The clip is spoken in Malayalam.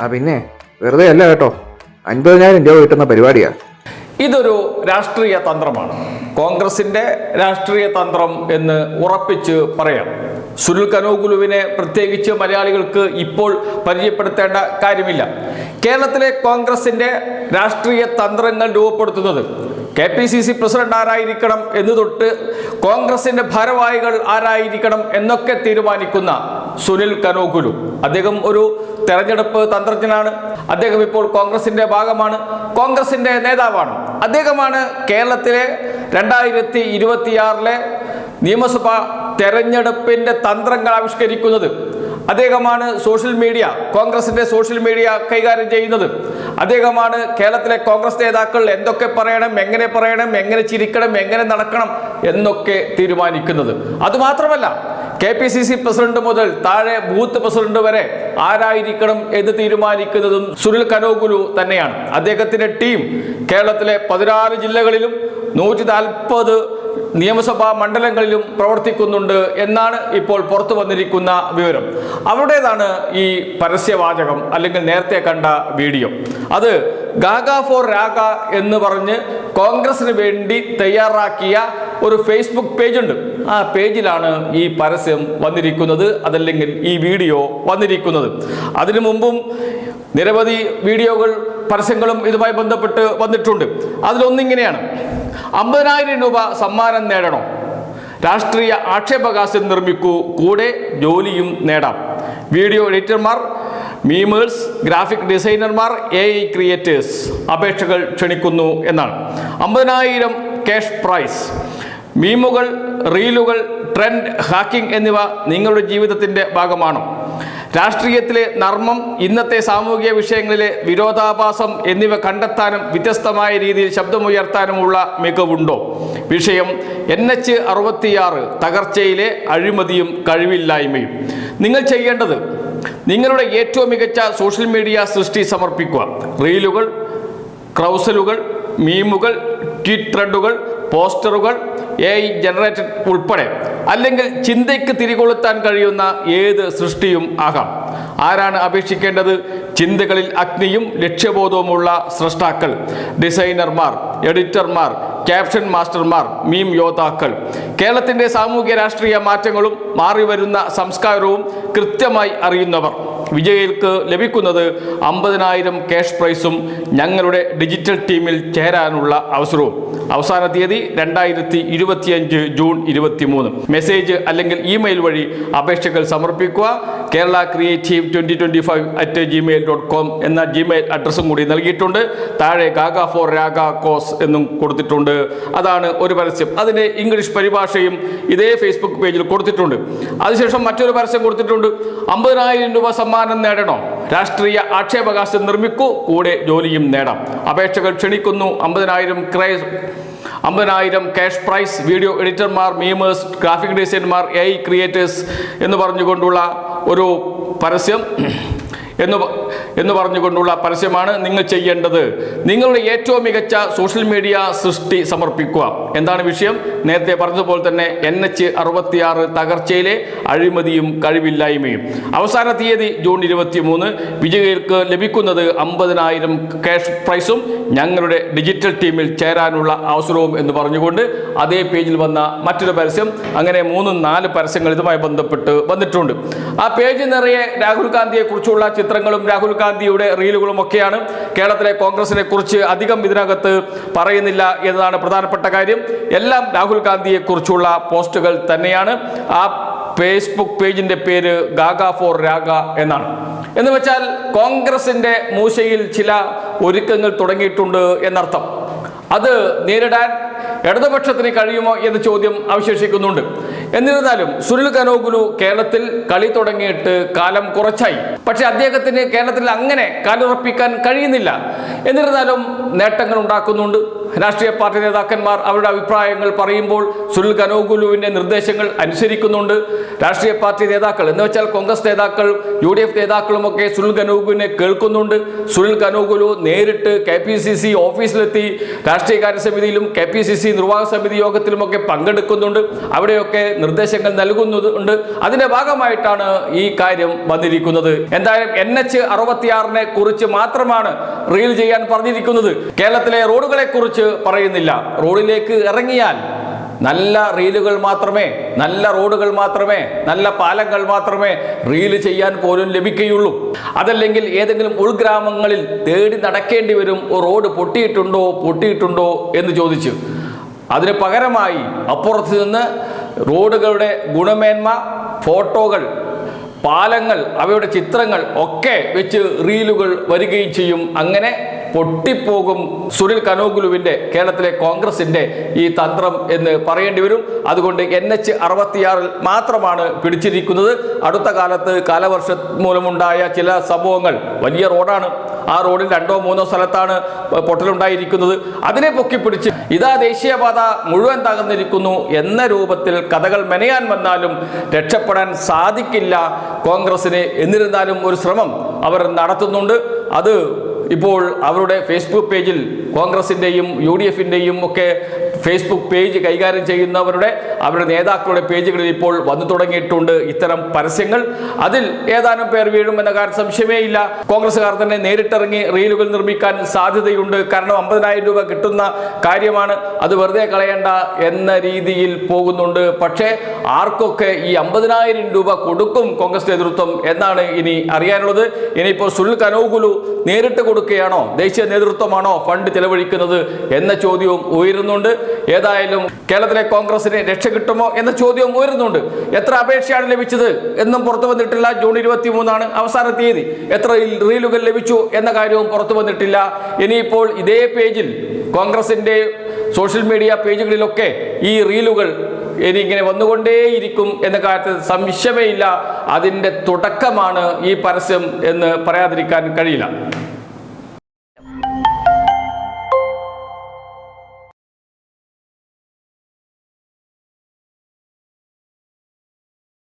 ആ പിന്നെ വെറുതെ അല്ല കേട്ടോ. അൻപതിനായിരം രൂപ കിട്ടുന്ന പരിപാടിയാ. ഇതൊരു രാഷ്ട്രീയ തന്ത്രമാണ്. കോൺഗ്രസിന്റെ രാഷ്ട്രീയ തന്ത്രം എന്ന് ഉറപ്പിച്ച് പറയാം. സുനിൽ കനോഗുലുവിനെ പ്രത്യേകിച്ച് മലയാളികൾക്ക് ഇപ്പോൾ പരിചയപ്പെടുത്തേണ്ട കാര്യമില്ല. കേരളത്തിലെ കോൺഗ്രസിന്റെ രാഷ്ട്രീയ തന്ത്രങ്ങൾ രൂപപ്പെടുത്തുന്നത് K P C C president ആരായിരിക്കണം എന്ന് തൊട്ട് കോൺഗ്രസിന്റെ ഭാരവാഹികൾ ആരായിരിക്കണം എന്നൊക്കെ തീരുമാനിക്കുന്ന സുനിൽ കനോഗുലു അദ്ദേഹം ഒരു തെരഞ്ഞെടുപ്പ് തന്ത്രജ്ഞനാണ്. അദ്ദേഹം ഇപ്പോൾ കോൺഗ്രസിന്റെ ഭാഗമാണ്. കോൺഗ്രസിന്റെ നേതാവാണ്. അദ്ദേഹമാണ് കേരളത്തിലെ രണ്ടായിരത്തി ഇരുപത്തിയാറിലെ നിയമസഭാ തെരഞ്ഞെടുപ്പിന്റെ തന്ത്രങ്ങൾ ആവിഷ്കരിക്കുന്നത്. അദ്ദേഹമാണ് സോഷ്യൽ മീഡിയ കോൺഗ്രസിന്റെ സോഷ്യൽ മീഡിയ കൈകാര്യം ചെയ്യുന്നത്. അദ്ദേഹമാണ് കേരളത്തിലെ കോൺഗ്രസ് നേതാക്കൾ എന്തൊക്കെ പറയണം എങ്ങനെ പറയണം എങ്ങനെ ചിരിക്കണം എങ്ങനെ നടക്കണം എന്നൊക്കെ തീരുമാനിക്കുന്നത്. അതുമാത്രമല്ല K P C C president മുതൽ താഴെ ബൂത്ത് പ്രസിഡന്റ് വരെ ആരായിരിക്കണം എന്ന് തീരുമാനിക്കുന്നതും സുനിൽ കനോഗുലു തന്നെയാണ്. അദ്ദേഹത്തിന്റെ ടീം കേരളത്തിലെ പതിനാറ് ജില്ലകളിലും നൂറ്റി നാൽപ്പത് നിയമസഭാ മണ്ഡലങ്ങളിലും പ്രവർത്തിക്കുന്നുണ്ട് എന്നാണ് ഇപ്പോൾ പുറത്തു വന്നിരിക്കുന്ന വിവരം. അവരുടേതാണ് ഈ പരസ്യവാചകം അല്ലെങ്കിൽ നേരത്തെ കണ്ട വീഡിയോ. അത് ഗാഗ ഫോർ രാഗ എന്ന് പറഞ്ഞ് കോൺഗ്രസിന് വേണ്ടി തയ്യാറാക്കിയ ഒരു ഫേസ്ബുക്ക് പേജുണ്ട്. ആ പേജിലാണ് ഈ പരസ്യം വന്നിരിക്കുന്നത് അതല്ലെങ്കിൽ ഈ വീഡിയോ വന്നിരിക്കുന്നത്. അതിനു മുമ്പും നിരവധി വീഡിയോകൾ പരസ്യങ്ങളും ഇതുമായി ബന്ധപ്പെട്ട് വന്നിട്ടുണ്ട്. അതിലൊന്നിങ്ങനെയാണ്. അമ്പതിനായിരം രൂപ സമ്മാനം നേടണം. രാഷ്ട്രീയ ആക്ഷേപകാശം നിർമ്മിക്കൂ. കൂടെ ജോലിയും നേടാം. വീഡിയോ എഡിറ്റർമാർ മീമേഴ്സ് ഗ്രാഫിക് ഡിസൈനർമാർ എ ഐ ക്രിയേറ്റേഴ്സ് അപേക്ഷകൾ ക്ഷണിക്കുന്നു എന്നാണ്. അമ്പതിനായിരം ക്യാഷ് പ്രൈസ് മീമുകൾ റീലുകൾ ട്രെൻഡ് ഹാക്കിംഗ് എന്നിവ നിങ്ങളുടെ ജീവിതത്തിന്റെ ഭാഗമാണോ. രാഷ്ട്രീയത്തിലെ നർമ്മം ഇന്നത്തെ സാമൂഹിക വിഷയങ്ങളിലെ വിരോധാഭാസം എന്നിവ കണ്ടെത്താനും വ്യത്യസ്തമായ രീതിയിൽ ശബ്ദമുയർത്താനുമുള്ള മികവുണ്ടോ? വിഷയം എൻ എച്ച് അറുപത്തിയാറ് തകർച്ചയിലെ അഴിമതിയും കഴിവില്ലായ്മയും. നിങ്ങൾ ചെയ്യേണ്ടത് നിങ്ങളുടെ ഏറ്റവും മികച്ച സോഷ്യൽ മീഡിയ സൃഷ്ടി സമർപ്പിക്കുക. റീലുകൾ ക്രൗസലുകൾ മീമുകൾ ട്വീറ്റ് ത്രെഡുകൾ പോസ്റ്ററുകൾ എ ഐ ജനറേറ്റഡ് ഉൾപ്പെടെ. അല്ലെങ്കിൽ ചിന്തയ്ക്ക് തിരികൊളുത്താൻ കഴിയുന്ന ഏത് സൃഷ്ടിയും ആകാം. ആരാണ് അപേക്ഷിക്കേണ്ടത്? ചിന്തകളിൽ അഗ്നിയും ലക്ഷ്യബോധവുമുള്ള സൃഷ്ടാക്കൾ ഡിസൈനർമാർ എഡിറ്റർമാർ ക്യാപ്ഷൻ മാസ്റ്റർമാർ മീം യോദ്ധാക്കൾ. കേരളത്തിന്റെ സാമൂഹ്യ രാഷ്ട്രീയ മാറ്റങ്ങളും മാറിവരുന്ന സംസ്കാരവും കൃത്യമായി അറിയുന്നവർ. വിജയികൾക്ക് ലഭിക്കുന്നത് അമ്പതിനായിരം ക്യാഷ് പ്രൈസും ഞങ്ങളുടെ ഡിജിറ്റൽ ടീമിൽ ചേരാനുള്ള അവസരവും. അവസാന തീയതി രണ്ടായിരത്തി ഇരുപത്തിയഞ്ച് ജൂൺ ഇരുപത്തി മൂന്ന് മെസ്സേജ് അല്ലെങ്കിൽ ഇമെയിൽ വഴി അപേക്ഷകൾ സമർപ്പിക്കുക. Kerala creative twenty twenty five at Gmail dot com എന്ന ജിമെയിൽ അഡ്രസ്സും കൂടി നൽകിയിട്ടുണ്ട്. താഴെ ഗാഗ ഫോർ രാഗ കോസ് എന്നും കൊടുത്തിട്ടുണ്ട്. അതാണ് ഒരു പരസ്യം. അതിന്റെ ഇംഗ്ലീഷ് പരിഭാഷയും ഇതേ ഫേസ്ബുക്ക് പേജിൽ കൊടുത്തിട്ടുണ്ട്. അതിനുശേഷം മറ്റൊരു പരസ്യം കൊടുത്തിട്ടുണ്ട്. അമ്പതിനായിരം രൂപ സമ്മാനം നേടണോ. രാഷ്ട്രീയ ആക്ഷേപകാശം നിർമ്മിക്കൂ കൂടെ ജോലിയും നേടാം. അപേക്ഷകൾ ക്ഷണിക്കുന്നു. അമ്പതിനായിരം ക്രൈസ് അമ്പതിനായിരം ക്യാഷ് പ്രൈസ് വീഡിയോ എഡിറ്റർമാർ മീമേഴ്സ് ഗ്രാഫിക് ഡിസൈനർമാർ എ ക്രിയേറ്റേഴ്സ് എന്ന് പറഞ്ഞുകൊണ്ടുള്ള ഒരു പരസ്യം. എന്ന് എന്ന് പറഞ്ഞുകൊണ്ടുള്ള പരസ്യമാണ് നിങ്ങൾ ചെയ്യേണ്ടത്. നിങ്ങളുടെ ഏറ്റവും മികച്ച സോഷ്യൽ മീഡിയ സൃഷ്ടി സമർപ്പിക്കുക. എന്താണ് വിഷയം? നേരത്തെ പറഞ്ഞതുപോലെ തന്നെ എൻ എച്ച് അറുപത്തിയാറ് തകർച്ചയിലെ അഴിമതിയും കഴിവില്ലായ്മയും. അവസാന തീയതി ജൂൺ ഇരുപത്തി മൂന്ന് വിജയികൾക്ക് ലഭിക്കുന്നത് അമ്പതിനായിരം ക്യാഷ് പ്രൈസും ഞങ്ങളുടെ ഡിജിറ്റൽ ടീമിൽ ചേരാനുള്ള അവസരവും എന്ന് പറഞ്ഞുകൊണ്ട് അതേ പേജിൽ വന്ന മറ്റൊരു പരസ്യം അങ്ങനെ മൂന്നും നാല് പരസ്യങ്ങൾ ഇതുമായി ബന്ധപ്പെട്ട് വന്നിട്ടുണ്ട്. ആ പേജ് നിറയെ രാഹുൽ ഗാന്ധിയെ കുറിച്ചുള്ള ചിത്രങ്ങളും രാഹുൽ ഗാന്ധിയുടെ റീലുകളും ഒക്കെയാണ്. കേരളത്തിലെ കോൺഗ്രസിനെ കുറിച്ച് അധികം ഇതിനകത്ത് പറയുന്നില്ല എന്നതാണ് പ്രധാനപ്പെട്ട കാര്യം. എല്ലാം രാഹുൽ ഗാന്ധിയെ കുറിച്ചുള്ള പോസ്റ്റുകൾ തന്നെയാണ്. ആ ഫേസ്ബുക്ക് പേജിന്റെ പേര് ഗാഗ ഫോർ രാഗ എന്നാണ്. എന്ന് വെച്ചാൽ കോൺഗ്രസിന്റെ മൂശയിൽ ചില ഒരുക്കങ്ങൾ തുടങ്ങിയിട്ടുണ്ട് എന്നർത്ഥം. അത് നേരിടാൻ ഇടതുപക്ഷത്തിന് കഴിയുമോ എന്ന ചോദ്യം അവശേഷിക്കുന്നുണ്ട്. എന്നിരുന്നാലും സുനിൽ കനോഗുലു കേരളത്തിൽ കളി തുടങ്ങിയിട്ട് കാലം കുറച്ചായി. പക്ഷെ അദ്ദേഹത്തിന് കേരളത്തിൽ അങ്ങനെ കാലുറപ്പിക്കാൻ കഴിയുന്നില്ല. എന്നിരുന്നാലും നേട്ടങ്ങൾ ഉണ്ടാക്കുന്നുണ്ട്. രാഷ്ട്രീയ പാർട്ടി നേതാക്കന്മാർ അവരുടെ അഭിപ്രായങ്ങൾ പറയുമ്പോൾ സുനിൽ കനോഗുലുവിന്റെ നിർദ്ദേശങ്ങൾ അനുസരിക്കുന്നുണ്ട്. രാഷ്ട്രീയ പാർട്ടി നേതാക്കൾ എന്ന് വെച്ചാൽ കോൺഗ്രസ് നേതാക്കൾ യു ഡി എഫ് നേതാക്കളുമൊക്കെ സുനിൽ കനോഗുലിനെ കേൾക്കുന്നുണ്ട്. സുനിൽ കനോഗുലു നേരിട്ട് കെ പി സി സി ഓഫീസിലെത്തി രാഷ്ട്രീയകാര്യ സമിതിയിലും കെ പി സി സി നിർവാഹക സമിതി യോഗത്തിലുമൊക്കെ പങ്കെടുക്കുന്നുണ്ട്. അവിടെയൊക്കെ നിർദ്ദേശങ്ങൾ നൽകുന്നുണ്ട് അതിന്റെ ഭാഗമായിട്ടാണ് ഈ കാര്യം വന്നിരിക്കുന്നത്. എന്തായാലും എൻ എച്ച് അറുപത്തിയാറിനെ കുറിച്ച് മാത്രമാണ് റീൽ ചെയ്യാൻ പറഞ്ഞിരിക്കുന്നത്. കേരളത്തിലെ റോഡുകളെ കുറിച്ച് പറയുന്നില്ല. റോഡിലേക്ക് ഇറങ്ങിയാൽ നല്ല റീലുകൾ മാത്രമേ നല്ല റോഡുകൾ മാത്രമേ നല്ല പാലങ്ങൾ മാത്രമേ റീൽ ചെയ്യാൻ പോലും ലഭിക്കുകയുള്ളൂ. അതല്ലെങ്കിൽ ഏതെങ്കിലും ഉൾഗ്രാമങ്ങളിൽ തേടി നടക്കേണ്ടി വരും "ഓ, റോഡ് പൊട്ടിയിട്ടുണ്ടോ പൊട്ടിയിട്ടുണ്ടോ? എന്ന് ചോദിച്ചു. അതിന് പകരമായി അപ്പുറത്ത് നിന്ന് റോഡുകളുടെ ഗുണമേന്മ ഫോട്ടോകൾ പാലങ്ങൾ അവയുടെ ചിത്രങ്ങൾ ഒക്കെ വെച്ച് റീലുകൾ വരികയും ചെയ്യും. അങ്ങനെ പൊട്ടിപ്പോകും സുനിൽ കനോഗുലുവിന്റെ കേരളത്തിലെ കോൺഗ്രസിന്റെ ഈ തന്ത്രം എന്ന് പറയേണ്ടി വരും. അതുകൊണ്ട് എൻ എച്ച് അറുപത്തിയാറിൽ മാത്രമാണ് പിടിച്ചിരിക്കുന്നത്. അടുത്ത കാലത്ത് കാലവർഷ മൂലമുണ്ടായ ചില സംഭവങ്ങൾ വലിയ റോഡാണ്. ആ റോഡിൽ രണ്ടോ മൂന്നോ സ്ഥലത്താണ് പൊട്ടലുണ്ടായിരിക്കുന്നത്. അതിനെ പൊക്കിപ്പിടിച്ച് ഇതാ ദേശീയപാത മുഴുവൻ തകർന്നിരിക്കുന്നു എന്ന രൂപത്തിൽ കഥകൾ മെനയാൻ വന്നാലും രക്ഷപ്പെടാൻ സാധിക്കില്ല കോൺഗ്രസിന് എന്നിരുന്നാലും ഒരു ശ്രമം അവർ നടത്തുന്നുണ്ട്. അത് ഇപ്പോൾ അവരുടെ ഫേസ്ബുക്ക് പേജിൽ കോൺഗ്രസിന്റെയും യു ഡി എഫിന്റെയും ഒക്കെ ഫേസ്ബുക്ക് പേജ് കൈകാര്യം ചെയ്യുന്നവരുടെ അവരുടെ നേതാക്കളുടെ പേജുകളിൽ ഇപ്പോൾ വന്നു തുടങ്ങിയിട്ടുണ്ട് ഇത്തരം പരസ്യങ്ങൾ. അതിൽ ഏതാനും പേർ വീഴും എന്ന കാര്യം സംശയമേ ഇല്ല കോൺഗ്രസ്സുകാർ തന്നെ നേരിട്ടിറങ്ങി റീലുകൾ നിർമ്മിക്കാൻ സാധ്യതയുണ്ട്. കാരണം അമ്പതിനായിരം രൂപ കിട്ടുന്ന കാര്യമാണ് അത് വെറുതെ കളയേണ്ട എന്ന രീതിയിൽ പോകുന്നുണ്ട്. പക്ഷേ ആർക്കൊക്കെ ഈ അമ്പതിനായിരം രൂപ കൊടുക്കും കോൺഗ്രസ് നേതൃത്വം എന്നാണ് ഇനി അറിയാനുള്ളത്. ഇനിയിപ്പോൾ സുനിൽ കനോഗുലു നേരിട്ട് കൊടുക്കുകയാണോ? ദേശീയ നേതൃത്വമാണോ ഫണ്ട് ചെലവഴിക്കുന്നത്? എന്ന ചോദ്യവും ഉയരുന്നുണ്ട്. ഏതായാലും കേരളത്തിലെ കോൺഗ്രസിന് രക്ഷ കിട്ടുമോ എന്ന ചോദ്യം ഉയരുന്നുണ്ട്. എത്ര അപേക്ഷയാണ് ലഭിച്ചത് എന്നും പുറത്തു വന്നിട്ടില്ല. ജൂൺ ഇരുപത്തി മൂന്നാണ് അവസാന തീയതി. എത്ര റീലുകൾ ലഭിച്ചു എന്ന കാര്യവും പുറത്തു വന്നിട്ടില്ല. ഇനിയിപ്പോൾ ഇതേ പേജിൽ കോൺഗ്രസിന്റെ സോഷ്യൽ മീഡിയ പേജുകളിലൊക്കെ ഈ റീലുകൾ ഇനി ഇങ്ങനെ വന്നുകൊണ്ടേയിരിക്കും എന്ന കാര്യത്തിൽ സംശയമേ ഇല്ല. അതിന്റെ തുടക്കമാണ് ഈ പരസ്യം എന്ന് പറയാതിരിക്കാൻ കഴിയില്ല.